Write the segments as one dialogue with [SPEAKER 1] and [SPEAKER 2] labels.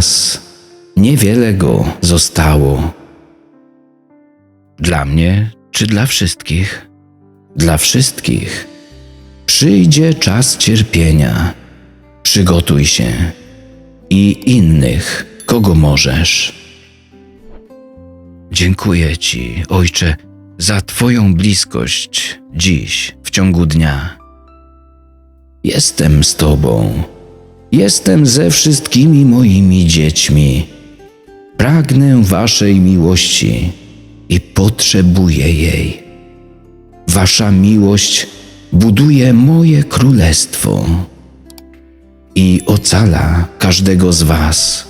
[SPEAKER 1] nas niewiele go zostało. Dla mnie czy dla wszystkich? Dla wszystkich. Przyjdzie czas cierpienia. Przygotuj się i innych, kogo możesz. Dziękuję Ci, Ojcze, za Twoją bliskość dziś, w ciągu dnia. Jestem z Tobą. Jestem ze wszystkimi moimi dziećmi. Pragnę Waszej miłości i potrzebuję jej. Wasza miłość buduje moje królestwo i ocala każdego z Was.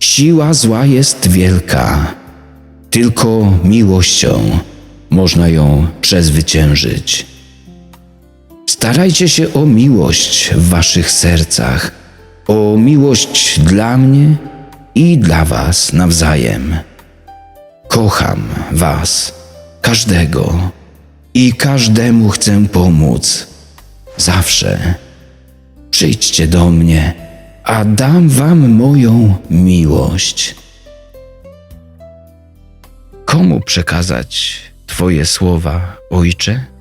[SPEAKER 1] Siła zła jest wielka, tylko miłością można ją przezwyciężyć. Starajcie się o miłość w Waszych sercach, o miłość dla mnie i dla Was nawzajem. Kocham Was, każdego i każdemu chcę pomóc. Zawsze. Przyjdźcie do mnie, a dam Wam moją miłość. Komu przekazać Twoje słowa, Ojcze?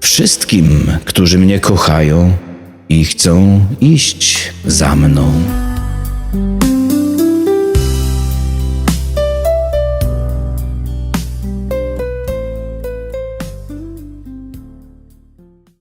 [SPEAKER 1] Wszystkim, którzy mnie kochają i chcą iść za mną.